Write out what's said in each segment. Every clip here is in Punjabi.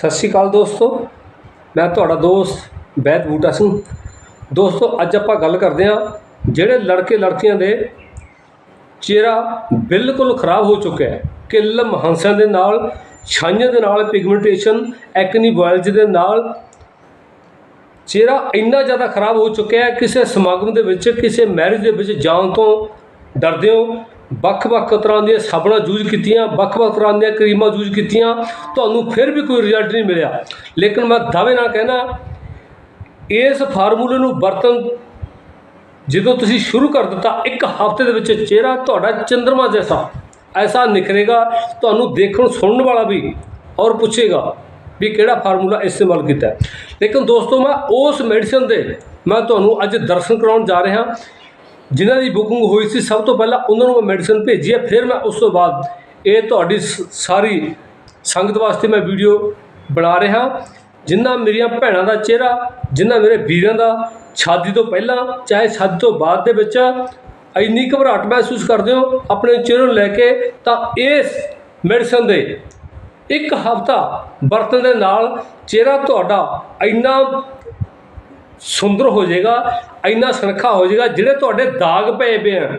ਸਤਿ ਸ਼੍ਰੀ ਅਕਾਲ ਦੋਸਤੋ, ਮੈਂ ਤੁਹਾਡਾ ਦੋਸਤ ਵੈਦ ਬੂਟਾ ਸਿੰਘ। ਦੋਸਤੋ, ਅੱਜ ਆਪਾਂ ਗੱਲ ਕਰਦੇ ਹਾਂ ਜਿਹੜੇ ਲੜਕੇ ਲੜਕੀਆਂ ਦੇ ਚਿਹਰਾ ਬਿਲਕੁਲ ਖਰਾਬ ਹੋ ਚੁੱਕਿਆ ਹੈ। ਕਿੱਲ ਮਹਾਂਸਿਆਂ ਦੇ ਨਾਲ, ਛਾਈਆਂ ਦੇ ਨਾਲ ਪਿਗਮੈਂਟੇਸ਼ਨ ਐਕਨੀ ਬੋਇਲਜ ਦੇ ਨਾਲ ਚਿਹਰਾ ਇੰਨਾ ਜ਼ਿਆਦਾ ਖਰਾਬ ਹੋ ਚੁੱਕਿਆ ਹੈ, ਕਿਸੇ ਸਮਾਗਮ ਦੇ ਵਿੱਚ, ਕਿਸੇ ਮੈਰਿਜ ਦੇ ਵਿੱਚ ਜਾਣ ਤੋਂ ਡਰਦੇ ਹੋ। ਵੱਖ-ਵੱਖ ਤਰ੍ਹਾਂ ਦੀਆਂ ਸਾਬਣਾਂ ਯੂਜ਼ ਕੀਤੀਆਂ, ਵੱਖ-ਵੱਖ ਤਰ੍ਹਾਂ ਦੀਆਂ ਕਰੀਮਾਂ ਯੂਜ਼ ਕੀਤੀਆਂ, ਤੁਹਾਨੂੰ ਫਿਰ ਵੀ ਕੋਈ ਰਿਜ਼ਲਟ ਨਹੀਂ ਮਿਲਿਆ। ਲੇਕਿਨ ਮੈਂ ਦਾਅਵੇ ਨਾਲ ਕਹਿਣਾ, ਇਸ ਫਾਰਮੂਲੇ ਨੂੰ ਵਰਤਣ ਜਦੋਂ ਤੁਸੀਂ ਸ਼ੁਰੂ ਕਰ ਦਿੱਤਾ, ਇੱਕ ਹਫ਼ਤੇ ਦੇ ਵਿੱਚ ਚਿਹਰਾ ਤੁਹਾਡਾ ਚੰਦਰਮਾ ਜੈਸਾ, ਐਸਾ ਨਿਖਰੇਗਾ, ਤੁਹਾਨੂੰ ਦੇਖਣ ਸੁਣਨ ਵਾਲਾ ਵੀ ਔਰ ਪੁੱਛੇਗਾ ਵੀ ਕਿਹੜਾ ਫਾਰਮੂਲਾ ਇਸਤੇਮਾਲ ਕੀਤਾ ਲੇਕਿਨ ਦੋਸਤੋ, ਮੈਂ ਉਸ ਮੈਡੀਸਨ ਦੇ ਮੈਂ ਤੁਹਾਨੂੰ ਅੱਜ ਦਰਸ਼ਨ ਕਰਾਉਣ ਜਾ ਰਿਹਾ। ਜਿਨ੍ਹਾਂ ਦੀ ਬੁਕਿੰਗ ਹੋਈ ਸੀ, ਸਭ ਤੋਂ ਪਹਿਲਾਂ ਉਹਨਾਂ ਨੂੰ ਮੈਂ ਮੈਡੀਸਨ ਭੇਜੀ ਹੈ, ਫਿਰ ਮੈਂ ਉਸ ਤੋਂ ਬਾਅਦ ਇਹ ਤੁਹਾਡੀ ਸਾਰੀ ਸੰਗਤ ਵਾਸਤੇ ਮੈਂ ਵੀਡੀਓ ਬਣਾ ਰਿਹਾ। ਜਿਨ੍ਹਾਂ ਮੇਰੀਆਂ ਭੈਣਾਂ ਦਾ ਚਿਹਰਾ, ਜਿਨ੍ਹਾਂ ਮੇਰੇ ਵੀਰਾਂ ਦਾ, ਸ਼ਾਦੀ ਤੋਂ ਪਹਿਲਾਂ, ਚਾਹੇ ਸ਼ਾਦੀ ਤੋਂ ਬਾਅਦ ਦੇ ਵਿੱਚ, ਇੰਨੀ ਘਬਰਾਹਟ ਮਹਿਸੂਸ ਕਰਦੇ ਹੋ, ਆਪਣੇ ਚਿਹਰੇ ਨੂੰ ਲੈ ਕੇ, ਤਾਂ ਇਸ ਮੈਡੀਸਨ ਦੇ ਇੱਕ ਹਫ਼ਤਾ ਵਰਤਣ ਦੇ ਨਾਲ ਚਿਹਰਾ ਤੁਹਾਡਾ ਇੰਨਾ ਸੁੰਦਰ ਹੋ ਜਾਏਗਾ, ਇੰਨਾ ਸੁਨੱਖਾ ਹੋ ਜਾਏਗਾ, ਜਿਹੜੇ ਤੁਹਾਡੇ ਦਾਗ ਪਏ ਪਏ ਆ,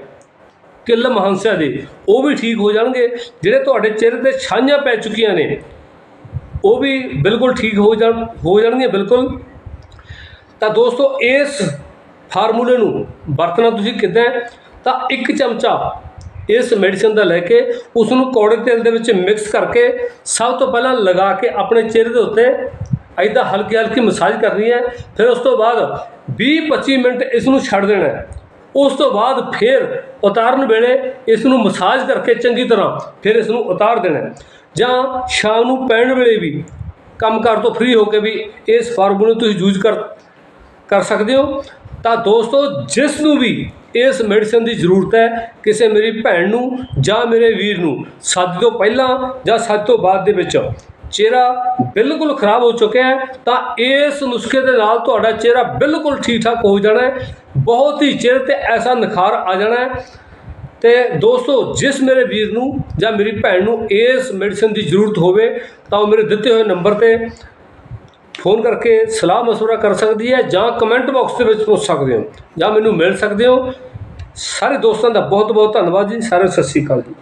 ਕਿੱਲ ਮਹਾਂਸਿਆਂ ਦੇ, ਉਹ ਵੀ ਠੀਕ ਹੋ ਜਾਣਗੇ, ਜਿਹੜੇ ਤੁਹਾਡੇ ਚਿਹਰੇ ਤੇ ਛਾਈਆਂ ਪੈ ਚੁੱਕੀਆਂ ਨੇ, ਉਹ ਵੀ ਬਿਲਕੁਲ ਠੀਕ ਹੋ ਜਾਣ, ਹੋ ਜਾਣਗੀਆਂ ਬਿਲਕੁਲ। ਤਾਂ ਦੋਸਤੋ, ਇਸ ਫਾਰਮੂਲੇ ਨੂੰ ਵਰਤਣਾ ਤੁਸੀਂ ਕਿੱਦਾਂ ਤਾਂ ਇੱਕ ਚਮਚਾ ਇਸ ਮੈਡੀਸਨ ਦਾ ਲੈ ਕੇ ਉਸ ਨੂੰ ਕੌੜੇ ਤੇਲ ਦੇ ਵਿੱਚ ਮਿਕਸ ਕਰਕੇ, ਸਭ ਤੋਂ ਪਹਿਲਾਂ ਲਗਾ ਕੇ ਆਪਣੇ ਚਿਹਰੇ ਦੇ ਉੱਤੇ ਐਦਾਂ ਹਲਕੀ ਹਲਕੀ ਮਸਾਜ ਕਰਨੀ ਹੈ, ਫਿਰ ਉਸ ਤੋਂ ਬਾਅਦ 20-25 ਮਿੰਟ ਇਸ ਨੂੰ ਛੱਡ ਦੇਣਾ ਹੈ। ਉਸ ਤੋਂ ਬਾਅਦ ਫਿਰ ਉਤਾਰਨ ਵੇਲੇ ਇਸ ਨੂੰ ਮਸਾਜ ਕਰਕੇ ਚੰਗੀ ਤਰ੍ਹਾਂ ਫਿਰ ਇਸ ਨੂੰ ਉਤਾਰ ਦੇਣਾ ਜਾਂ ਸ਼ਾਮ ਨੂੰ ਪੈਣ ਵੇਲੇ ਵੀ ਕੰਮਕਾਰ ਤੋਂ ਫ੍ਰੀ ਹੋ ਕੇ ਵੀ ਇਸ ਫਾਰਮੂਲੇ ਨੂੰ ਤੁਸੀਂ ਯੂਜ਼ ਕਰ ਕਰ ਸਕਦੇ ਹੋ। ਤਾਂ ਦੋਸਤੋ, ਜਿਸ ਨੂੰ ਵੀ ਇਸ ਮੈਡੀਸਨ ਦੀ ਜ਼ਰੂਰਤ ਹੈ, ਕਿਸੇ ਮੇਰੀ ਭੈਣ ਨੂੰ ਜਾਂ ਮੇਰੇ ਵੀਰ ਨੂੰ, ਸ਼ਾਦੀ ਤੋਂ ਪਹਿਲਾਂ ਜਾਂ ਸ਼ਾਦੀ ਤੋਂ ਬਾਅਦ ਦੇ ਵਿੱਚ। ਚਿਹਰਾ ਬਿਲਕੁਲ ਖਰਾਬ ਹੋ ਚੁੱਕਿਆ ਹੈ, ਤਾਂ ਇਸ ਨੁਸਖੇ ਦੇ ਨਾਲ ਤੁਹਾਡਾ ਚਿਹਰਾ ਬਿਲਕੁਲ ਠੀਕ ਠਾਕ ਹੋ ਜਾਣਾ ਹੈ, ਬਹੁਤ ਹੀ ਚਿਹਰੇ ਤੇ ਐਸਾ ਨਿਖਾਰ ਆ ਜਾਣਾ ਹੈ। ਤੇ ਦੋਸਤੋ, ਜਿਸ ਮੇਰੇ ਵੀਰ ਨੂੰ ਜਾਂ ਮੇਰੀ ਭੈਣ ਨੂੰ ਇਸ ਮੈਡੀਸਨ ਦੀ ਜ਼ਰੂਰਤ ਹੋਵੇ, ਤਾਂ ਉਹ ਮੇਰੇ ਦਿੱਤੇ ਹੋਏ ਨੰਬਰ ਤੇ ਫੋਨ ਕਰਕੇ ਸਲਾਹ ਮਸ਼ਵਰਾ ਕਰ ਸਕਦੀ ਹੈ ਜਾਂ ਕਮੈਂਟ ਬਾਕਸ ਦੇ ਵਿੱਚ ਪੁੱਛ ਸਕਦੇ ਹੋ ਜਾਂ ਮੈਨੂੰ ਮਿਲ ਸਕਦੇ ਹੋ। ਸਾਰੇ ਦੋਸਤਾਂ ਦਾ ਬਹੁਤ ਬਹੁਤ ਧੰਨਵਾਦ ਜੀ। ਸਾਰੇ ਸਤਿ ਸ਼੍ਰੀ ਅਕਾਲ ਜੀ।